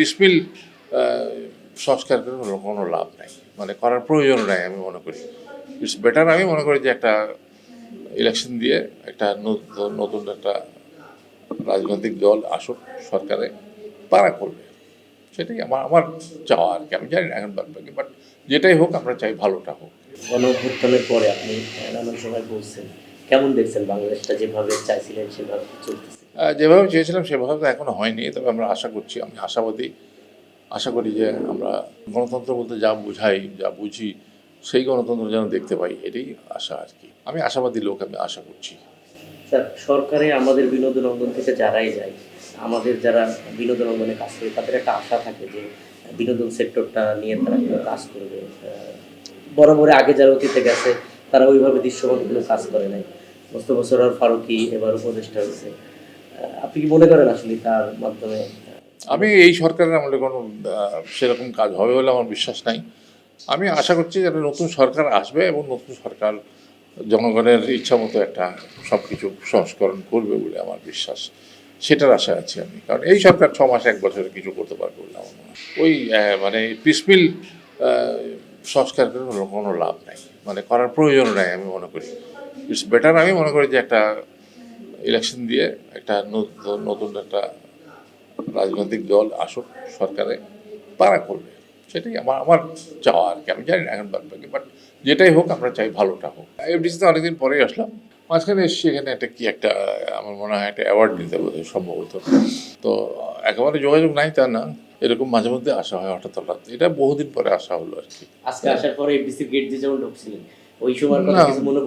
পিসমিল সংস্কার করে কোনো লাভ নাই। মানে করার প্রয়োজন নাই আমি মনে করি। ইটস বেটার আমি মনে করি যে একটা ইলেকশন দিয়ে একটা নতুন একটা রাজনৈতিক দল আসুক সরকারে, তারা করবে। সেটাই আমার আমার চাওয়া আর কি। আমি জানি না এখন বাকি বাট যেটাই হোক আমরা চাই ভালোটা হোক। গণ অভ্যুত্থানের পরে আপনি নানান সময় বলছেন, কেমন দেখছেন বাংলাদেশটা? যেভাবে চাইছিলেন, সেভাবে চলতেছে। যেভাবে চেয়েছিলাম, সেভাবে তো এখনও হয়নি, তবে আমরা আশা করছি, আমি আশাবাদী। আশা করি যে আমরা গণতন্ত্র বলতে যা বুঝাই, যা বুঝি, সেই গণতন্ত্র যেন দেখতে পাই, এটাই আশা আর কি। আমি আশাবাদী লোক, আমি আশা করছি। স্যার, সরকারে আমাদের বিনোদন অঙ্গন থেকে যারাই যায়, আমাদের যারা বিনোদন অঙ্গনে কাজ করে, তাদের একটা আশা থাকে যে বিনোদন সেক্টরটা নিয়ে তারা কাজ করবে। বরাবরে আগে যারা অতীতে গেছে, তারা ওইভাবে দৃশ্যমান কোনো কাজ করে নাই। মোস্তফা সরার ফারুকি এবার উপদেষ্টা হয়েছে। আপনি কি মনে করেন আসলে তার মাধ্যমে আমি এই সরকারের আমলে কোনো সেরকম কাজ হবে বলে আমার বিশ্বাস নাই। আমি আশা করছি যে নতুন সরকার আসবে এবং নতুন সরকার জনগণের ইচ্ছা মতো একটা সব কিছু সংস্করণ করবে বলে আমার বিশ্বাস। সেটার আশা আছে আমি। কারণ এই সরকার ছ মাস, এক বছরে কিছু করতে পারবে বলে আমার মনে ওই মানে পিসমিল সংস্কার করে কোনো লাভ নাই। মানে করার প্রয়োজন নাই আমি মনে করি। ইটস বেটার আমি মনে করি যে একটা ইলেকশন দিয়ে একটা নতুন নতুন একটা রাজনৈতিক দল আসুক সরকারে তারা করবে। সেটাই আমার আমার চাওয়া আর কি। আমি জানি না এখন বাকি বাট যেটাই হোক আমরা চাই ভালোটা হোক। এফডিসিতে অনেকদিন পরেই আসলাম। মাঝখানে এসেছি এখানে একটা কি একটা আমার মনে হয় একটা অ্যাওয়ার্ড দিতে বোধ হয় সম্ভবত। তো একেবারে যোগাযোগ নাই তা না এরকম মাঝে মধ্যে আসা হয় হঠাৎ হঠাৎ। এটা বহুদিন পরে আসা হলো আর কি। আজকে আসার পরে এফডিসির গেট দিয়ে যেমন ঢুকছিলেন ওই সময় মনে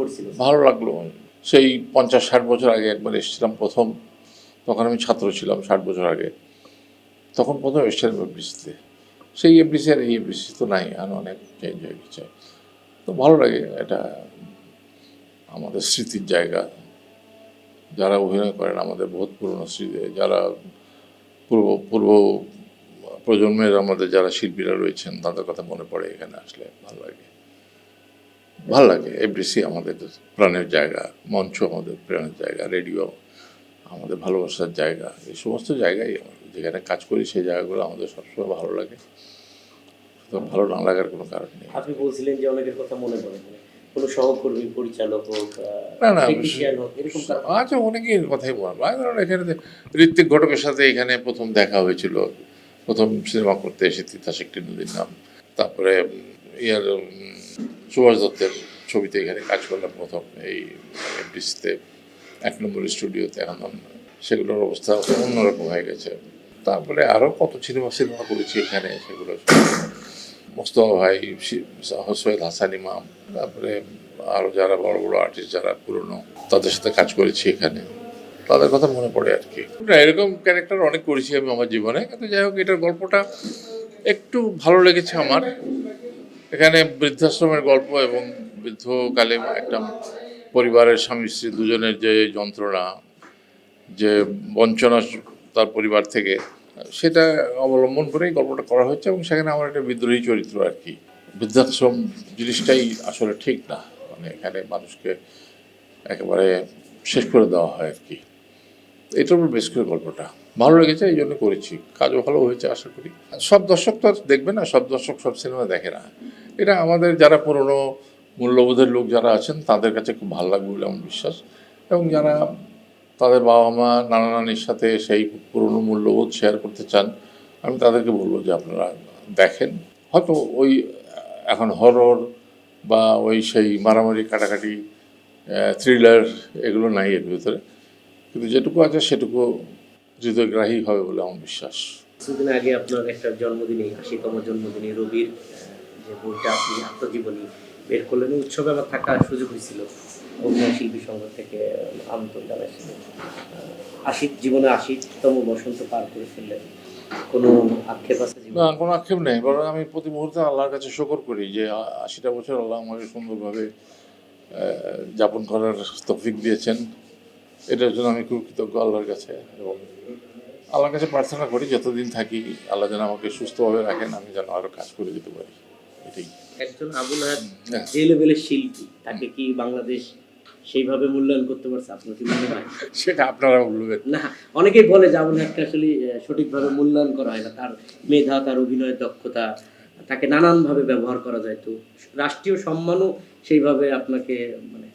ভালো লাগল। সেই পঞ্চাশ ষাট বছর আগে একবার এসেছিলাম প্রথম। তখন আমি ছাত্র ছিলাম ষাট বছর আগে। তখন প্রথম এসেছিলাম এফডিসিতে। সেই এফডিসি আর এই এফডিসি তো নাই, আর অনেক চেঞ্জ হয়ে গেছে। তো ভালো লাগে এটা, আমাদের স্মৃতির জায়গা। যারা অভিনয় করেন, আমাদের বহুত পুরনো স্মৃতি। যারা পূর্ব পূর্ব প্রজন্মের আমাদের যারা শিল্পীরা রয়েছেন, তাদের কথা মনে পড়ে এখানে আসলে, ভালো লাগে। ভালো লাগে এফডিসি আমাদের প্রাণের জায়গা মঞ্চ আমাদের প্রাণের জায়গা রেডিও আমাদের ভালোবাসার জায়গা এই সমস্ত জায়গায় যেখানে কাজ করি সেই জায়গাগুলো আমাদের সবসময় ভালো লাগে। ভালো না লাগার কোনো কারণ নেই। আপনি বলছিলেন যে অনেকের কথা মনে পড়ে মানে কোনো সহকর্মী পরিচালক হোক না, না, আচ্ছা অনেকেই কথাই আমি ধরুন এখানে ঋত্বিক ঘটকের সাথে এখানে প্রথম দেখা হয়েছিল প্রথম সিনেমা করতে এসে তিতাস একটি নদীর নাম। তারপরে ইয়ার সুভাষ দত্তের ছবিতে এখানে কাজ করলাম প্রথম। এই এফডিসিতে, এক নম্বর স্টুডিওতে এখন সেগুলোর অবস্থা অন্যরকম হয়ে গেছে। তারপরে আরও কত সিনেমা সিনেমা করেছি এখানে, সেগুলো মোস্তফা ভাই সৈয়দ হাসান ইমাম, তারপরে আরও যারা বড় বড় আর্টিস্ট যারা পুরনো, তাদের সাথে কাজ করেছি এখানে। তাদের কথা মনে পড়ে আর কি। এরকম ক্যারেক্টার অনেক করেছি আমি আমার জীবনে। কিন্তু যাই হোক, এটার গল্পটা একটু ভালো লেগেছে আমার। এখানে বৃদ্ধাশ্রমের গল্প এবং বৃদ্ধকালে একটা পরিবারের স্বামী স্ত্রী দুজনের যে যন্ত্রণা, যে বঞ্চনা তার পরিবার থেকে, সেটা অবলম্বন করেই গল্পটা করা হচ্ছে এবং সেখানে আমার একটা বিদ্রোহী চরিত্র আর কি। বৃদ্ধাশ্রম জিনিসটাই আসলে ঠিক না। মানে এখানে মানুষকে একেবারে শেষ করে দেওয়া হয় আর কি। এটার উপর বেশ করে গল্পটা ভালো লেগেছে, এই জন্য করেছি। কাজও ভালো হয়েছে, আশা করি। সব দর্শক তো দেখবে না, সব দর্শক সব সিনেমা দেখে না। এটা আমাদের যারা পুরনো মূল্যবোধের লোক যারা আছেন, তাদের কাছে খুব ভালো লাগবে বলে আমার বিশ্বাস। এবং যারা তাদের বাবা মা নানা নানির সাথে সেই পুরনো মূল্যবোধ শেয়ার করতে চান, আমি তাদেরকে বলব যে আপনারা দেখেন। হয়তো ওই, এখন হরর বা ওই সেই মারামারি, কাটাকাটি থ্রিলার এগুলো নাই এর ভিতরে। কিন্তু যেটুকু আছে সেটুকু হৃদয়গ্রাহী হবে বলে আমার বিশ্বাস। কিছুদিন আগে আপনার একটা জন্মদিনে, আশিতম জন্মদিনে রবির যে বইটা আপনি আত্মজীবনী বের করলেন। উৎসবে আমার থাকার সুযোগ হয়েছিল। অভিনয় শিল্পী সংঘ থেকে আমন্ত্রণ জানাইছিল আশি জীবনে আশিতম বসন্ত পার করে ফেললেন। কোনো আক্ষেপ আছে কোনো আক্ষেপ নেই। বরং আমি প্রতি মুহূর্তে আল্লাহর কাছে শকর করি যে আশিটা বছর আল্লাহ আমাকে সুন্দরভাবে যাপন করার তৌফিক দিয়েছেন। এটার জন্য আমি খুব কৃতজ্ঞ আল্লাহর কাছে। এবং আল্লাহর কাছে প্রার্থনা করি, যতদিন থাকি আল্লাহ যেন আমাকে সুস্থভাবে রাখেন, আমি যেন আরও কাজ করে যেতে পারি। এটাই। একজন আবুল হ্যাঁ। যে লেভেলের শিল্পী তাকে কি বাংলাদেশ সেইভাবে মূল্যায়ন করতে পারছে? আপনার কি মনে হয়? সেটা আপনারা বলবেন। না অনেকেই বলে যে আবুল হককে আসলে সঠিকভাবে মূল্যায়ন করা হয় না। তার মেধা তার অভিনয়ের দক্ষতা তাকে নানানভাবে ব্যবহার করা যায়। তো রাষ্ট্রীয় সম্মানও সেইভাবে আপনাকে মানে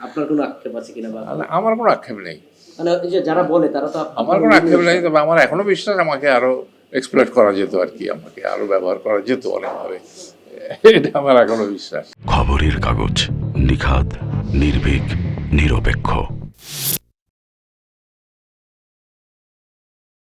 আপনার কোনো আক্ষেপ আছে কিনা বা আমার কোনো আক্ষেপ নেই। মানে এই যে যারা বলে তারা তো আমার কোনো আক্ষেপ নেই তবে আমার এখনও বিশ্বাস আমাকে আরও এক্সপ্লোর করা যেত আর কি আমাকে আরও ব্যবহার করা যেত অনেকভাবে। এটা আমার এখনও বিশ্বাস। খবরের কাগজ নিখাত নির্ভীক নিরপেক্ষ।